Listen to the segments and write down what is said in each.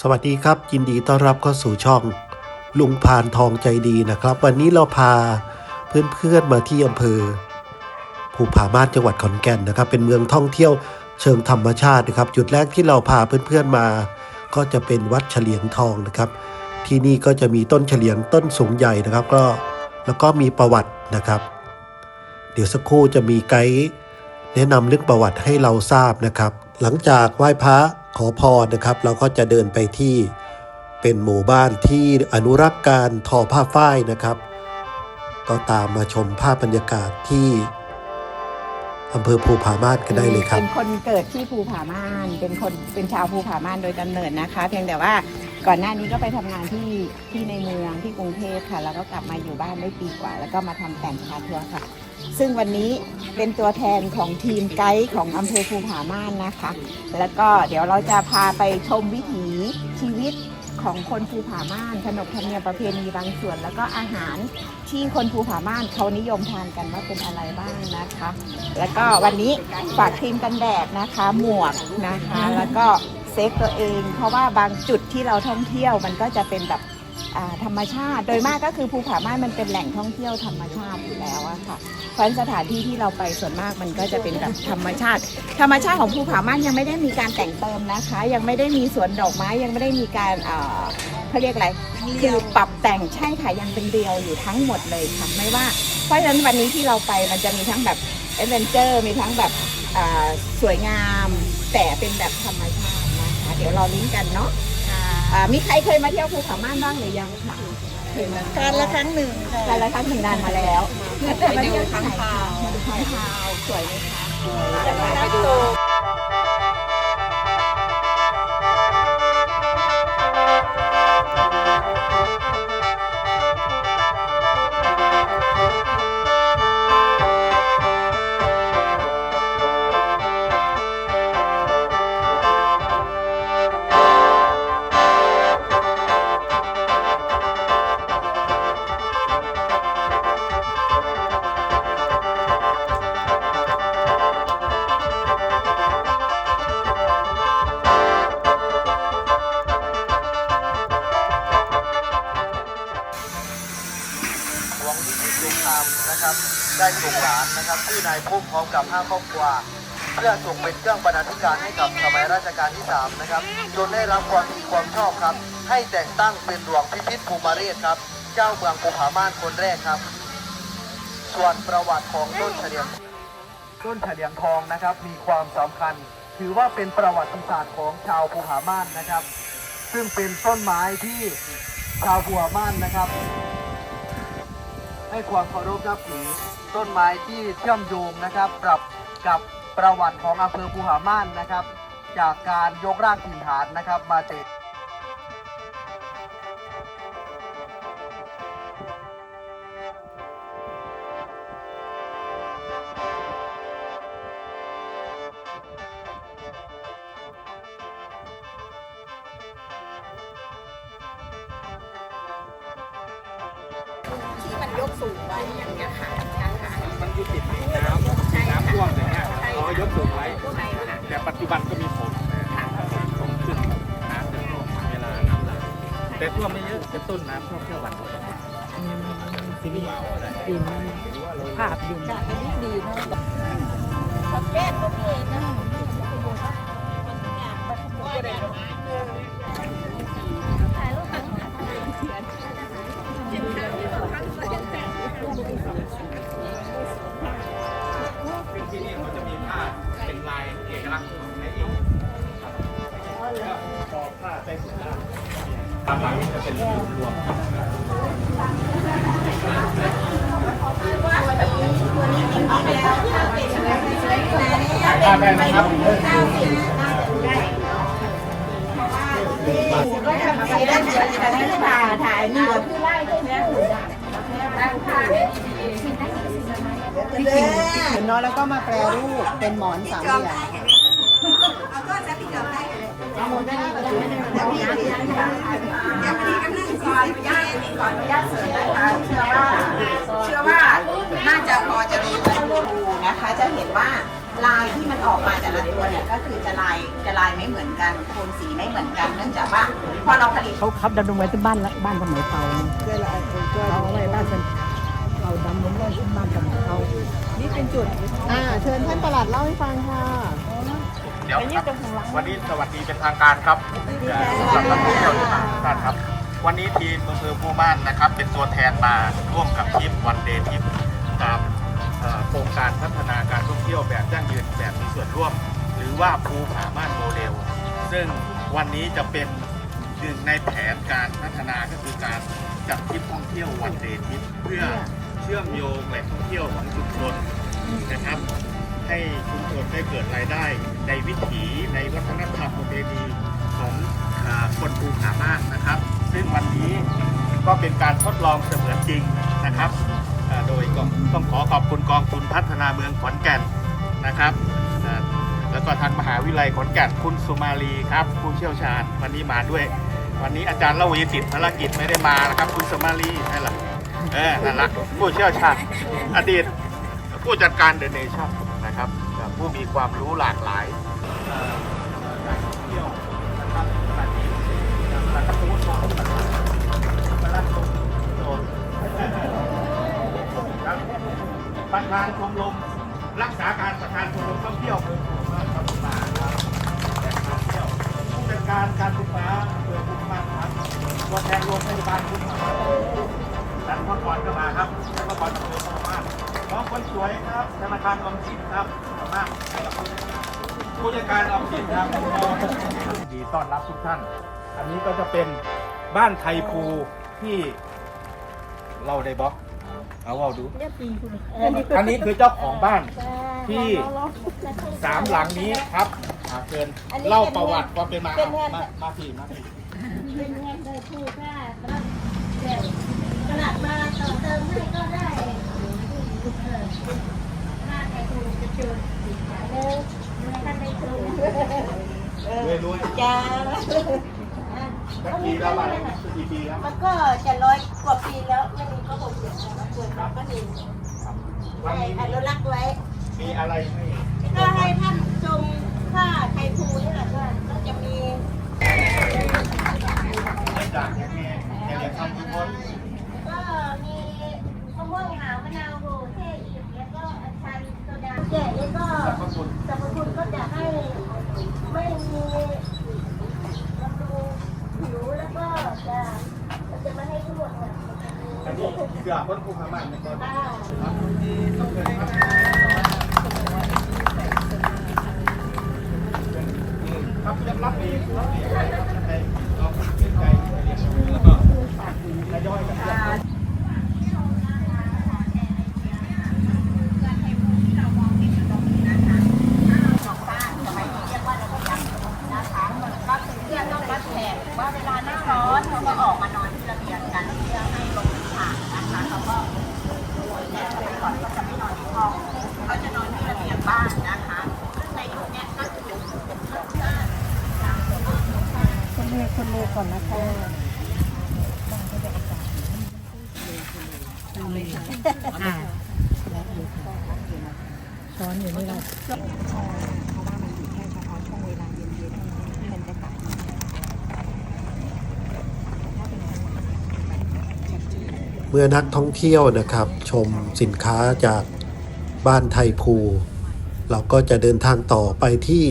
สวัสดีครับ ยินดีต้อนรับเข้าสู่ช่อง ลุงพานทองใจดีนะครับ วันนี้เราพาเพื่อนๆมาที่อำเภอภูผาม่านจังหวัดขอนแก่นนะครับ เป็นเมืองท่องเที่ยวเชิงธรรมชาตินะครับ จุดแรกที่เราพาเพื่อนๆมา ก็จะเป็นวัดเฉลียงทองนะครับ ที่นี่ก็จะมีต้นเฉลียงต้นสูงใหญ่นะครับ ก็แล้วก็มีประวัตินะครับ เดี๋ยวสักครู่จะมีไกด์แนะนำเรื่องประวัติให้เราทราบนะครับ หลังจากไหว้พระขอพรนะครับ เราก็จะเดินไปที่เป็นหมู่บ้านที่อนุรักษ์การทอผ้าฝ้ายนะครับ ก็ตามมาชมภาพบรรยากาศที่อำเภอภูผาม่านกันได้เลยครับ เป็นคนเกิดที่ภูผาม่าน เป็นคนเป็นชาวภูผาม่านโดยกำเนิดนะคะ เพียงแต่ว่าก่อนหน้านี้ก็ไปทำงานที่ที่ในเมืองที่กรุงเทพค่ะ แล้วก็กลับมาอยู่บ้านได้ปีกว่า แล้วก็มาทำแต่งพาทัวร์ค่ะ ซึ่งวันนี้เป็นตัวแทนของทีมไกด์ของอำเภอภูผาม่านนะคะ แล้วก็เดี๋ยวเราจะพาไปชมวิถีชีวิตของคนภูผาม่านขนบธรรมเนียมประเพณีบางส่วน แล้วก็อาหารที่คนภูผาม่านเขานิยมทานกันว่าเป็นอะไรบ้างนะคะ แล้วก็วันนี้ฝากครีมกันแดดนะคะ หมวกนะคะ แล้วก็เซฟตัวเอง เพราะว่าบางจุดที่เราท่องเที่ยวมันก็จะเป็นแบบ อ่าธรรมชาติ โดยมากก็คือภูผาม่านมันเป็นแหล่งท่องเที่ยวธรรมชาติอยู่แล้วอะค่ะเพราะฉะนั้นสถานที่ที่เราไปส่วนมากมันก็จะเป็นแบบธรรมชาติ ธรรมชาติของภูผาม่านยังไม่ได้มีการแต่งเติมนะคะ ยังไม่ได้มีสวนดอกไม้ยังไม่ได้มีการเอ่อเขาเรียกอะไรคือปรับแต่งใช่ค่ะยังเป็นเรียวอยู่ทั้งหมดเลยค่ะไม่ว่าเพราะฉะนั้นวันนี้ที่เราไปมันจะมีทั้งแบบเอเวนเจอร์มีทั้งแบบอ่าสวยงาม แต่เป็นแบบธรรมชาตินะคะ เดี๋ยวเราลิงก์กันเนาะ อ่ามีใครเคยมาเที่ยวภูผาม่านบ้างหรือยังคะเคยมาการละครั้งหนึ่งค่ะการละครั้งหนึ่งนานมาแล้วไปดูค้างคาวมาดูค้างคาวสวยไหมคะไปดูหล ได้ส่งหลานนะครับชื่อนายพุ่มพร้อมกับห้าครอบครัวเพื่อส่งเป็นเครื่องบรรณาธิการให้กับสมัยรัชกาลที่ 3 นะครับจนได้รับความดีความชอบครับ ให้แต่งตั้งเป็นหลวงพิพิธภูมิเรศครับ เจ้าเมืองภูผาม่านคนแรกครับ ส่วนประวัติของต้นเฉลียงต้นเฉลียงทองนะครับ มีความสำคัญ ถือว่าเป็นประวัติศาสตร์ของชาวภูผาม่านนะครับ ซึ่งเป็นต้นไม้ที่ชาวภูผาม่านนะครับ ให้ความเคารพนับถือต้นไม้ที่เชื่อมโยงนะครับปรับกับประวัติของอำเภอภูหาม่านนะครับ จากการยกรางถิ่นฐานนะครับมาเตะ ยกสูงไว้อย่างเงี้ยค่ะค่ะมันอยู่ติดน้ำน้ำท่วมอย่างเงี้ยเขาก็ยกสูงไว้ แต่ปัจจุบันก็มีฝนฝนขึ้นน้ำจะท่วมเวลาน้ำหลากแต่ท่วมไม่เยอะกระตุ้นน้ำท่วมแค่วันที่นี่ดินภาพดินดีเนาะแก้ก็มีนะที่ ถ่ายภานะครับถ่ายได้เฉยแต่ไม่ได้ถ่าถ่ายนี่คือไล่ด้วยนะที่จริงเห็นน้อยแล้วก็มาแปลรูปเป็นหมอนสามเหลี่ยมเชื่อว่าน่าจะพอจะรู้กันดู นะคะ จะเห็นว่าลายที่มันออกมาแต่ละตัวเนี่ยก็คือจะลายจะลายไม่เหมือนกันโทนสีไม่เหมือนกัน เนื่องจากว่าพอเราผลิตเขาเขาดำรงไว้ที่บ้านละบ้านสมัยเก่าเขาเอาไว้บ้านเป็นเราดำรงไว้ที่บ้านสมัยเก่านี่เป็นจุดอ่าเชิญท่านประหลัดเล่าให้ฟังค่ะเดี๋ยวครับวันนี้สวัสดีเป็นทางการครับสำหรับนักท่องเที่ยวทุกท่านครับ วันนี้ทีมอำเภอภูม่านนะครับ เป็นตัวแทนมาร่วมกับทีมวันเดย์ทิปตามเอ่อ โครงการพัฒนาการท่องเที่ยวแบบยั่งยืนแบบมีส่วนร่วม หรือว่าภูผาม่านโมเดล ซึ่งวันนี้จะเป็นหนึ่งในแผนการพัฒนาก็คือการจัดทริปท่องเที่ยววันเดย์ทิปเพื่อเชื่อมโยงแหล่งท่องเที่ยวของชุมชนนะครับ ให้ชุมชนได้เกิดรายได้ในวิถีในวัฒนธรรมประเพณีของคนภูผาม่านนะครับ ซึ่งวันนี้ก็เป็นการทดลองเสมือนจริงนะครับ ก็ต้องขอขอบคุณกองทุนพัฒนาเมืองขอนแก่นนะครับแล้วก็ทางมหาวิทยาลัยขอนแก่นคุณสุมาลีครับผู้เชี่ยวชาญวันนี้มาด้วย วันนี้อาจารย์ละวีติดภารกิจไม่ได้มานะครับ คุณสุมาลีนั่นแหละเออนั่นละผู้เชี่ยวชาญอดีตผู้จัดการเดอะเนชั่นนะครับผู้มีความรู้หลากหลายเที่ยว ประธานชมรมรักษาการประธานชมรมท่องเที่ยวเมืองภูมิภาคมาครับแต่ท่องเที่ยวผู้จัดการการศึกษาเมืองภูมิภาคครับตัวแทนโรงพยาบาลภูมิภาคดันพกรก็มาครับดันพกรอำเภอภูมิภาคน้องคนสวยครับธนาคารออมสินครับขอบคุณมากผู้จัดการออมสินครับดีต้อนรับทุกท่าน อันนี้ก็จะเป็นบ้านไทยภูที่เราได้บล็อก เอาว่าดูอันนี้คือเจ้าของบ้าน ที่ สามหลังนี้ครับอ่าเชิญเล่าประวัติความเป็นมาอะมามาพี่มาพี่เป็นเงินโดยผู้ค่าแต่ตลาดมาต่อเติมให้ก็ได้ค่าไข่ถูกจะจุดเลยท่านได้ถูกรวยรวย จ้า สักปีแล้วบ้านกี่ปีแล้วมันก็จะร้อยกว่าปีแล้วไม่มีก็หกเดือนแล้วเกิดมาก็ดีวันให้นี้อนุรักษ์ไว้ มีอะไรให้ก็ให้ท่านชมผ้าไทยภูนี่แหละค่ะก็จะมีจากยังไงแกอยากทำทุกคนก็มีมะม่วงหาวมะนาวโหเทศอีกแล้วก็อัญชันโซดาแกะแล้วก็ สรรพคุณ สรรพคุณก็จะให้ไม่มีบำรุงผิวแล้วก็จะจะไม่ให้ทั้งหมดเนี่ย อั นนี้เกือบพ้นภูมิมาในตอนนี้ อ่า ครับต้องเกิดครับครับจะรับเองรับเองไปเอาขึ้นใจแล้วก็ทยอยกัน ของบ้านสมัยนี้เรียกว่าระเบียงนะคะก็คือเพื่อต้องรับแขกว่าเวลาหน้าร้อนเขาก็ออกมานอนที่ระเบียงกันเพื่อให้ลมผ่านนะคะเขาก็แต่สมัยก่อนก็จะไม่นอนที่ห้องเขาจะนอนที่ระเบียงบ้านนะคะซึ่งในยุคนี้ก็คือ คนเรียกคนเรียกก่อนนะคะอ่าช้อนอยู่นี่เราเมื่อนักท่องเที่ยวนะครับ ชมสินค้าจากบ้านไทยภู เราก็จะเดินทางต่อไปที่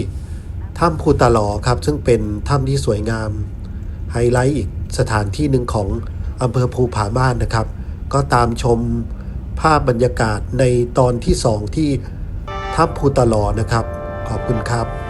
ถ้ำภูตาหลอครับ ซึ่งเป็นถ้ำที่สวยงาม ไฮไลท์อีกสถานที่หนึ่งของอำเภอภูผาม่านนะครับ ก็ตามชมภาพบรรยากาศในตอนที่สองที่ถ้ำภูตาหลอนะครับ ขอบคุณครับ